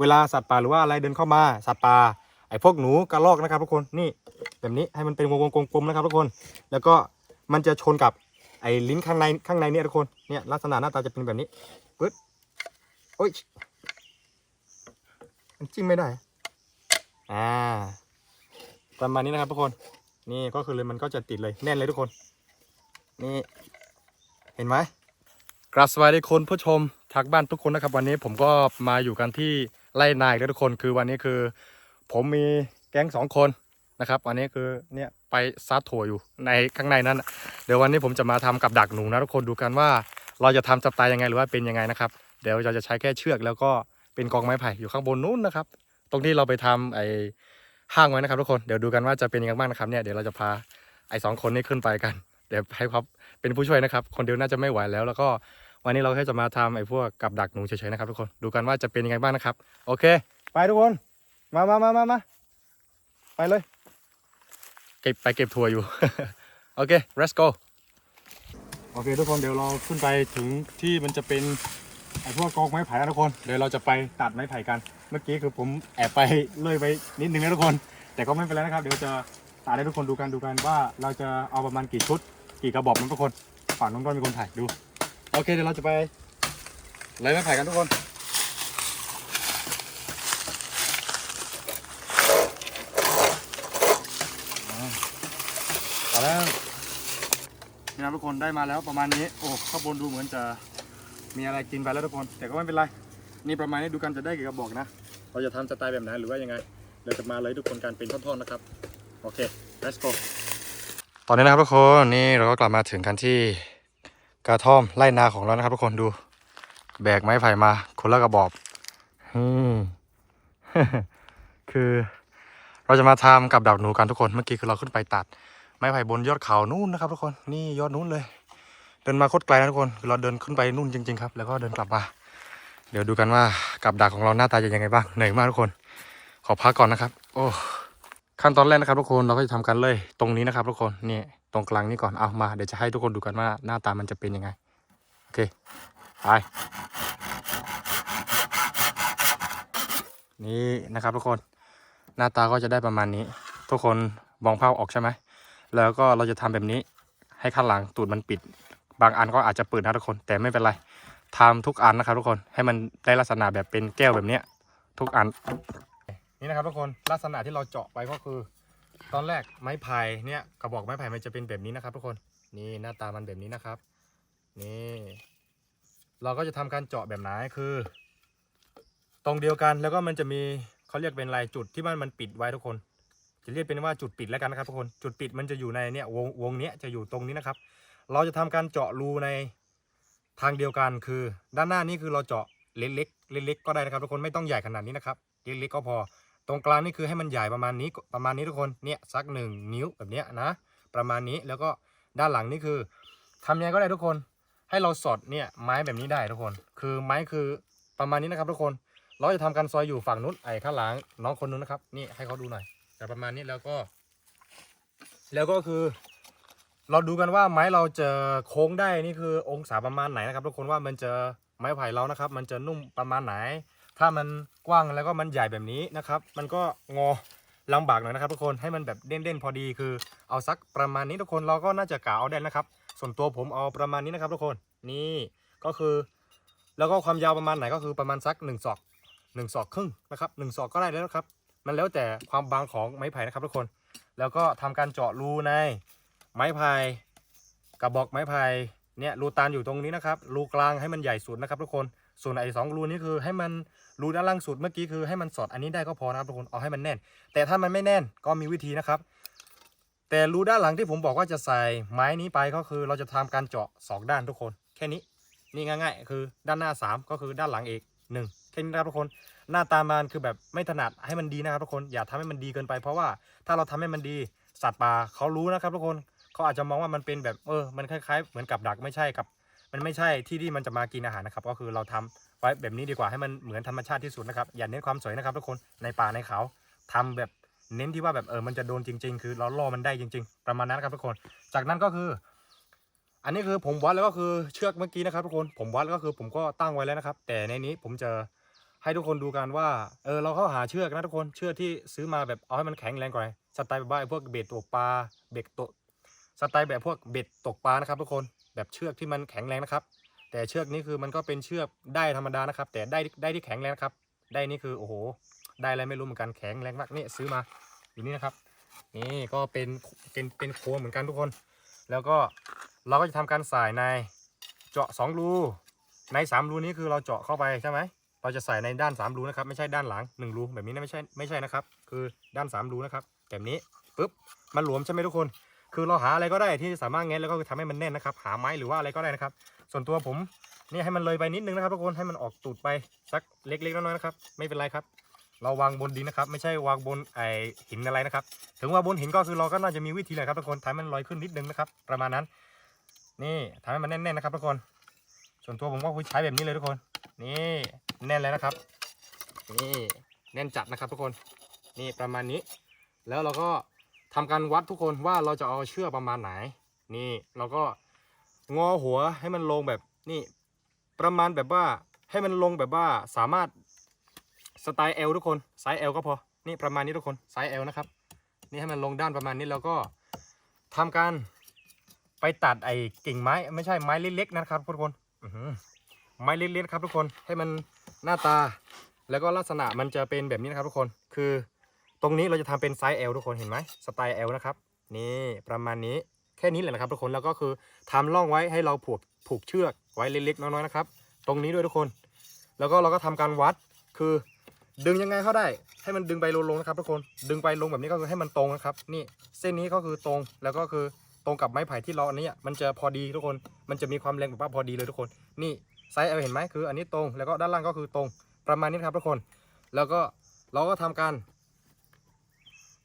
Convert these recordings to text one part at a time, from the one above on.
เวลาสัตว์ป่าหรือว่าอะไรเดินเข้ามาสัตว์ป่าไอ้พวกหนูกระรอกนะครับทุกคนนี่แบบนี้ให้มันเป็นวงกลมๆนะครับทุกคน แล้วก็มันจะชนกับไอ้ลิ้นข้างในข้างในเนี่ยทุกคนเนี่ยลักษณะหน้าตาจะเป็นแบบนี้ปึ๊ดโอ้ยมันจิ้มไม่ได้อ่าประมาณนี้นะครับทุกคนนี่ก็คือเลยมันก็จะติดเลยแน่นเลยทุกคน นี่เห็นไหมกราบสวัสดีคุณผู้ชมทางบ้านทุกคนนะครับ วันนี้ผมก็มาอยู่กันที่ ไร่นายแล้วทุกคนคือวันนี้คือ ผมมีแก๊งสองคนนะครับวันนี้คือเนี่ยไปซัดถั่วอยู่ในข้างในนั้น เดี๋ยววันนี้ผมจะมาทำกับดักหนูนะทุกคนดูกันว่า เราจะทำสไตล์ยังไงหรือว่าเป็นยังไงนะครับ เดี๋ยวเราจะใช้แค่เชือกแล้วก็เป็นกองไม้ไผ่อยู่ข้างบนนู้นนะครับ ตรงที่เราไปทำไอ้ห้างไว้นะครับทุกคนเดี๋ยวดูกันว่าจะเป็นยังไงบ้างนะครับเนี่ยเดี๋ยวเราจะพาไอ้สองคนนี้ขึ้นไปกัน เดี๋ยวให้ครับเป็นผู้ช่วยนะครับ คนเดียวน่าจะไม่ไหวแล้วแล้วก็ วันนี้เราแค่จะมาทำไอ้พวกกับดักหนูเฉยๆนะครับทุกคนดูกันว่าจะเป็นยังไงบ้างนะครับ โอเค ไปทุกคน มามามามามาไปเลย เก็บไปเก็บทัวร์อยู่ โอเค let's go โอเคทุกคนเดี๋ยวเราขึ้นไปถึงที่มันจะเป็นไอ้พวกกองไม้ไผ่นะทุกคน เดี๋ยวเราจะไปตัดไม้ไผ่กัน เมื่อกี้คือผมแอบไปเลยไปนิดนึงนะทุกคน แต่ก็ไม่เป็นไรนะครับ เดี๋ยวจะตัดให้ทุกคนดูกันดูกันว่าเราจะเอาประมาณกี่ชุด กี่กระบอกนะทุกคน ฝั่งนู้นก็มีคนถ่ายดู โอเคเดี๋ยวเราจะไปเลยไม้ไผ่กันทุกคนเอาแล้วนี่นะทุกคนได้มาแล้วประมาณนี้ โอ้ข้างบนดูเหมือนจะมีอะไรกินไปแล้วทุกคน แต่ก็ไม่เป็นไร นี่ประมาณนี้ดูกันจะได้กี่กระบอกนะ เราจะทำสไตล์แบบไหนหรือว่ายังไงเดี๋ยวจะมาเลยทุกคนการเป็นท่อนๆนะครับ โอเค let's go ตอนนี้นะครับทุกคน นี่เราก็กลับมาถึงกันที่ กระท่อมไร่นาของเรานะครับทุกคนดู แบกไม้ไผ่มา คนละกระบอกคือเราจะมาทำกับดักหนูกันทุกคนเมื่อกี้คือเราขึ้นไปตัด ไม้ไผ่บนยอดเขานู่นนะครับทุกคนนี่ยอดนู้นเลย เดินมาโคตรไกลนะทุกคนคือเราเดินขึ้นไปนู่นจริง ๆ ครับ แล้วก็เดินกลับมา เดี๋ยวดูกันว่ากับดักของเราหน้าตาจะยังไงบ้างเหนื่อยมากทุกคน ขอพักก่อนนะครับ โอ้ ขั้นตอนแรกนะครับทุกคนเราก็จะทำกันเลยตรงนี้นะครับทุกคนนี่ตรงกลางนี้ก่อนเอามาเดี๋ยวจะให้ทุกคนดูกันว่าหน้าตามันจะเป็นยังไงโอเคไปนี่นะครับทุกคนหน้าตาก็จะได้ประมาณนี้ ทุกคนมองภาพออกใช่ไหมแล้วก็เราจะทำแบบนี้ให้ข้างหลังตูดมันปิด บางอันก็อาจจะเปิดนะทุกคน แต่ไม่เป็นไรทำทุกอันนะครับทุกคนให้มันได้ลักษณะแบบเป็นแก้วแบบเนี้ยทุกอัน นี่นะครับทุกคนลักษณะที่เราเจาะไปก็คือ ตอนแรกไม้ไผ่เนี่ยกระบอกไม้ไผ่มันจะเป็นแบบนี้นะครับทุกคนนี่หน้าตามันแบบนี้นะครับ นี่ เราก็จะทำการเจาะแบบไหนคือ ตรงเดียวกันแล้วก็มันจะมีเขาเรียกเป็นลายจุดที่มันมันปิดไว้ทุกคน จะเรียกเป็นว่าจุดปิดแล้วกันนะครับทุกคนจุดปิดมันจะอยู่ในเนี่ยวงวงเนี้ยจะอยู่ตรงนี้นะครับ เราจะทำการเจาะรูในทางเดียวกันคือ ด้านหน้านี้คือเราเจาะเล็กๆเล็กๆก็ได้นะครับทุกคนไม่ต้องใหญ่ขนาดนี้นะครับเล็กๆก็พอ ตรงกลางนี่คือให้มันใหญ่ประมาณนี้ประมาณนี้ทุกคนเนี่ยสักหนึ่งนิ้วแบบเนี้ยนะ ประมาณนี้แล้วก็ด้านหลังนี่คือทำยังไงก็ได้ทุกคน ให้เราสอดเนี่ยไม้แบบนี้ได้ทุกคน คือไม้คือประมาณนี้นะครับทุกคนเราจะทำการซอยอยู่ฝั่งนู้นไอ้ข้างหลังน้องคนนู้นนะครับนี่ให้เขาดูหน่อย แต่ประมาณนี้แล้วก็ แล้วก็คือ เราดูกันว่าไม้เราจะโค้งได้นี่คือองศาประมาณไหนนะครับ ทุกคนว่ามันจะไม้ไผ่เรานะครับ มันจะนุ่มประมาณไหน ถ้ามันกว้างแล้วก็มันใหญ่แบบนี้นะครับ มันก็งอลำบากหน่อยนะครับทุกคนให้มันแบบเด่นๆพอดีคือเอาสักประมาณนี้ทุกคนเราก็น่าจะกะเอาได้นะครับ ส่วนตัวผมเอาประมาณนี้นะครับ ทุกคนนี่ก็คือ แล้วก็ความยาวประมาณไหนก็คือประมาณสักหนึ่งศอกหนึ่งศอกครึ่งนะครับหนึ่งศอกก็ได้แล้วนะครับ มันแล้วแต่ความบางของไม้ไผ่นะครับทุกคน แล้วก็ทำการเจาะรูในไม้ไผ่กระบอกไม้ไผ่ เนี่ยรูตานอยู่ตรงนี้นะครับ รูกลางให้มันใหญ่สุดนะครับทุกคน ส่วนไอ้สองรูนี้คือให้มันรูด้านล่างสุดเมื่อกี้คือให้มันสอดอันนี้ได้ก็พอนะครับทุกคน เอาให้มันแน่น แต่ถ้ามันไม่แน่นก็มีวิธีนะครับ แต่รูด้านหลังที่ผมบอกว่าจะใส่ไม้นี้ไปก็คือเราจะทำการเจาะสองด้านทุกคน แค่นี้ นี่ง่าย ๆ คือด้านหน้า 3 ก็คือด้านหลังอีกหนึ่งแค่นี้นะครับทุกคน หน้าตามันคือแบบไม่ถนัดให้มันดีนะครับทุกคน อย่าทำให้มันดีเกินไป เพราะว่าถ้าเราทำให้มันดีสัตว์ป่าเขารู้นะครับทุกคน เขาอาจจะมองว่ามันเป็นแบบเออมันคล้ายๆ เหมือนกับดักไม่ใช่กับ มันไม่ใช่ที่ที่มันจะมากินอาหารนะครับ ก็คือเราทำไว้แบบนี้ดีกว่าให้มันเหมือนธรรมชาติที่สุดนะครับอย่าเน้นความสวยนะครับทุกคนในป่าในเขาทำแบบเน้นที่ว่าแบบเออมันจะโดนจริง ๆ คือเราล่อมันได้จริง ๆ ประมาณนั้นครับทุกคน จากนั้นก็คือ อันนี้คือผมวัดแล้วก็คือเชือกเมื่อกี้นะครับทุกคนผมวัดแล้วก็คือผมก็ตั้งไว้แล้วนะครับ แต่ในนี้ผมจะให้ทุกคนดูกันว่าเออเราเข้าหาเชือกนะทุกคนเชือกที่ซื้อมาแบบเอาให้มันแข็งแรงกว่าสไตล์แบบว่าไอ้พวกเบ็ดตกปลาเบ็ดตก สไตล์แบบพวกเบ็ดตกปลานะครับ ทุกคนแบบเชือกที่มันแข็งแรงนะครับ แต่เชือกนี้คือมันก็เป็นเชือกได้ธรรมดานะครับ แต่ได้ได้ที่แข็งแรงครับได้นี่คือโอ้โห ได้อะไรไม่รู้เหมือนกันแข็งแรงมากนี่ซื้อมาอยู่นี่นะครับ นี่ก็เป็นเป็นเป็นโคนเหมือนกันทุกคน แล้วก็เราก็จะทำการใส่ในเจาะ 2 รูใน 3 รูนี้คือเราเจาะเข้าไปใช่ไหมเราจะใส่ในด้าน 3 รูนะครับ ไม่ใช่ด้านหลัง 1 รูแบบนี้นะไม่ใช่ไม่ใช่นะครับ คือด้าน 3 รูนะครับแบบนี้ปุ๊บมันหลวมใช่ไหมทุกคน คือเราหาอะไรก็ได้ที่สามารถแงะแล้วก็ทำให้มันแน่นนะครับ หาไม้หรือว่าอะไรก็ได้นะครับ ส่วนตัวผมนี่ให้มันเลยไปนิดนึงนะครับทุกคนให้มันออกตูดไปสักเล็กๆน้อยๆนะครับ ไม่เป็นไรครับ เราวางบนดินนะครับ ไม่ใช่วางบนไอหินอะไรนะครับ ถึงว่าบนหินก็คือเราก็น่าจะมีวิธีแหละครับทุกคนทำให้มันลอยขึ้นนิดนึงนะครับ ประมาณนั้น นี่ทำให้มันแน่นๆนะครับทุกคน ส่วนตัวผมก็ใช้แบบนี้เลยทุกคน นี่แน่นแล้วนะครับนี่แน่นจัดนะครับทุกคนนี่ประมาณนี้ แล้วเราก็ ทำการวัดทุกคนว่าเราจะเอาเชือกประมาณไหน นี่เราก็งอหัวให้มันลงแบบนี่ประมาณแบบว่าให้มันลงแบบว่าสามารถสไตล์ L ทุกคนไซส์ L ก็พอนี่ประมาณนี้ทุกคนไซส์ L นะครับนี่ให้มันลงด้านประมาณนี้แล้วก็ทำการไปตัดไอ้กิ่งไม้ ไม่ใช่ไม้เล็กๆนะครับทุกคนออืไม้เล็กๆครับทุกคนให้มันหน้าตา แล้วก็ลักษณะมันจะเป็นแบบนี้นะครับทุกคนคือ ตรงนี้เราจะทำเป็นไซส์ L ทุกคนเห็นไหมสไตล์ L นะครับ นี่ประมาณนี้แค่นี้แหละนะครับทุกคนแล้วก็คือทำร่องไว้ให้เราผูกผูกเชือกไว้เล็กๆน้อยๆนะครับ ตรงนี้ด้วยทุกคน แล้วก็เราก็ทำการวัดคือดึงยังไงเข้าได้ ให้มันดึงไปลงๆนะครับทุกคนดึงไปลงแบบนี้ก็คือให้มันตรงนะครับ นี่เส้นนี้ก็คือตรงแล้วก็คือตรงกับไม้ไผ่ที่เราอันนี้มันจะพอดีทุกคน มันจะมีความแรงแบบว่าพอดีเลยทุกคน นี่ไซส์ L เห็นไหมคือ อันนี้ตรงแล้วก็ด้านล่างก็คือตรงประมาณนี้ครับทุกคน แล้วก็เราก็ทำการ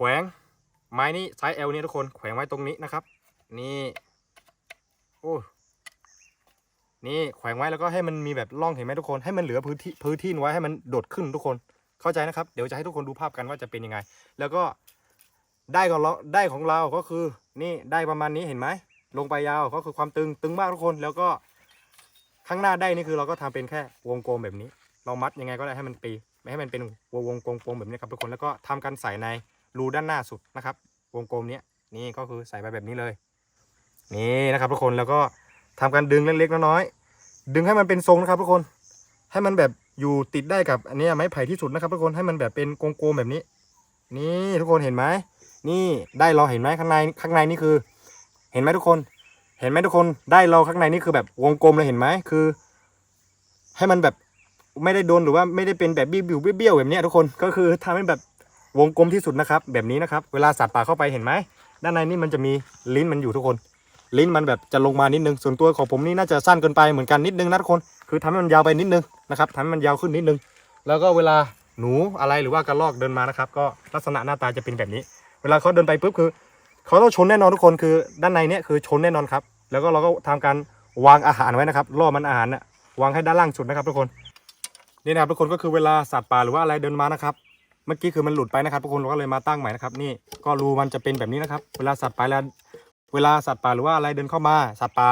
แขวงไม้นี้ไซส์ L นี่ทุกคนแขวงไว้ตรงนี้นะครับ นี่โอ้นี่แขวงไว้แล้วก็ให้มันมีแบบร่องเห็นไหมทุกคนให้มันเหลือพื้นที่พื้นที่ไว้ให้มันโดดขึ้นทุกคนเข้าใจนะครับ เดี๋ยวจะให้ทุกคนดูภาพกันว่าจะเป็นยังไง แล้วก็ได้ของเราได้ของเราก็คือ นี่ได้ประมาณนี้เห็นไหมลงไปยาวก็คือความตึงตึงมากทุกคนแล้วก็ข้างหน้าได้นี่คือเราก็ทำเป็นแค่วงกลมแบบนี้ เรามัดยังไงก็ได้ให้มันปีไม่ให้มันเป็นวงวงกลมๆแบบนี้ครับทุกคนแล้วก็ทำการใส่ใน รูด้านหน้าสุดนะครับ วงกลมเนี้ยนี่ก็คือใส่ไปแบบนี้เลย นี่นะครับทุกคนแล้วก็ทำการดึงเล็กๆน้อยๆดึงให้มันเป็นทรงนะครับทุกคน ให้มันแบบอยู่ติดได้กับอันนี้ไม้ไผ่ที่สุดนะครับทุกคนให้มันแบบเป็นกลมๆแบบนี้ นี่ทุกคนเห็นไหมนี่ได้เราเห็นไหมข้างในข้างในนี่คือ เห็นไหมทุกคน เห็นไหมทุกคนได้เราข้างในนี่คือแบบวงกลมเลยเห็นไหมคือ ให้มันแบบไม่ได้โดนหรือว่าไม่ได้เป็นแบบบิ้วเบี้ยวแบบนี้ทุกคนก็คือทำให้แบบ วงกลมที่สุดนะครับ แบบนี้นะครับ เวลาสัตว์ป่าเข้าไปเห็นไหมด้านในนี่มันจะมีลิ้นมันอยู่ทุกคน ลิ้นมันแบบจะลงมานิดนึงส่วนตัวของผมนี่น่าจะสั้นเกินไปเหมือนกันนิดนึงนะทุกคน คือทำให้มันยาวไปนิดนึงนะครับทำให้มันยาวขึ้นนิดนึง แล้วก็เวลาหนูอะไรหรือว่ากระรอกเดินมานะครับ ก็ลักษณะหน้าตาจะเป็นแบบนี้ เวลาเขาเดินไปปุ๊บคือเขาต้องชนแน่นอนทุกคนคือ ด้านในเนี่ยคือชนแน่นอนครับ แล้วก็เราก็ทำการวางอาหารไว้นะครับล่อมันอาหารน่ะวางให้ด้านล่างสุดนะครับทุกคนนี่นะครับทุกคนก็คือเวลาสัตว์ป่าหรือว่าอะไรเดินมานะครับ เมื่อกี้คือมันหลุดไปนะครับทุกคนเราก็เลยมาตั้งใหม่นะครับ นี่ก็รูมันจะเป็นแบบนี้นะครับ เวลาสัตว์ป่าแล้วเวลาสัตว์ป่าหรือว่าอะไรเดินเข้ามาสัตว์ป่า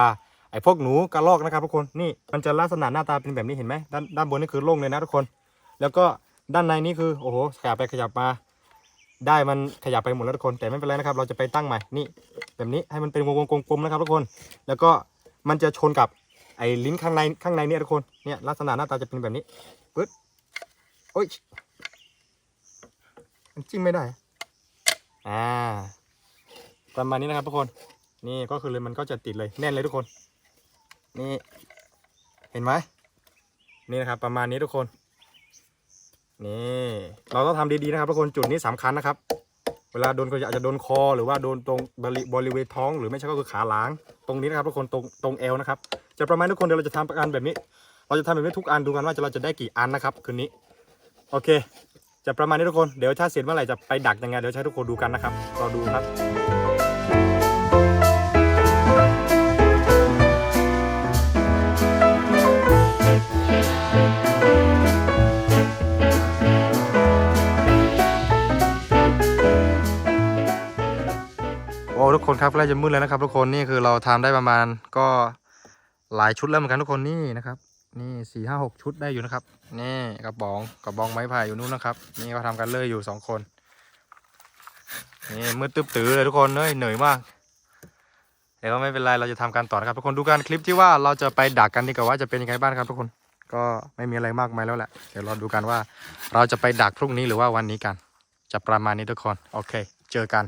ไอ้พวกหนูกระรอกนะครับทุกคนนี่มันจะลักษณะหน้าตาเป็นแบบนี้เห็นไหมด้านด้านบนนี่คือโล่งเลยนะทุกคน แล้วก็ด้านในนี่คือโอ้โหขยับไปขยับมา ได้มันขยับไปหมดแล้วทุกคน แต่ไม่เป็นไรนะครับ เราจะไปตั้งใหม่นี่ แบบนี้ให้มันเป็นวงกลมๆนะครับทุกคน แล้วก็มันจะชนกับไอ้ลิ้นข้างในข้างในเนี่ยทุกคนเนี่ยลักษณะหน้าตาจะเป็นแบบนี้ปึ๊ดโอ้ย มันจิ้มไม่ได้ อ่า ประมาณนี้นะครับทุกคน นี่ก็คือเลยมันก็จะติดเลยแน่นเลยทุกคน นี่ เห็นไหม นี่นะครับ ประมาณนี้ทุกคน นี่ เราต้องทำดีๆนะครับทุกคนจุดนี้สำคัญนะครับ เวลาโดนก็อาจจะโดนคอหรือว่าโดนตรงบริบริเวณท้อง หรือไม่ใช่ก็คือขาหลังตรงนี้นะครับทุกคนตรงตรงเอวนะครับ จะประมาณทุกคนเดี๋ยวเราจะทำประกันแบบนี้ เราจะทำแบบนี้ทุกอันดูกันว่าจะเราจะได้กี่อันนะครับคืนนี้ โอเค จะประมาณนี้ทุกคน เดี๋ยวถ้าเสร็จเมื่อไหร่จะไปดักยังไง เดี๋ยวจะให้ทุกคนดูกันนะครับ รอดูครับโอ้ทุกคนครับใกล้จะมืดแล้วนะครับ ทุกคนนี่คือเราทำได้ประมาณก็หลายชุดแล้วเหมือนกันทุกคนนี่นะครับ นี่สี่ห้าหกชุดได้อยู่นะครับ นี่กระบองกระบองไม้ไผ่อยู่นู้นนะครับ นี่เขาทำกันเลยอยู่สองคน นี่มืดตึ๊บตื้อเลยทุกคนเฮ้ยเหนื่อยมากแต่ก็ไม่เป็นไรเราจะทำการต่อนะครับ ทุกคนดูกันคลิปที่ว่าเราจะไปดักกันดีกว่าว่าจะเป็นยังไงบ้างครับทุกคนก็ไม่มีอะไรมากมายแล้วแหละเดี๋ยวเรอดูกันว่าเราจะไปดักพรุ่งนี้หรือว่าวันนี้กัน จะประมาณนี้ทุกคนโอเค เจอกัน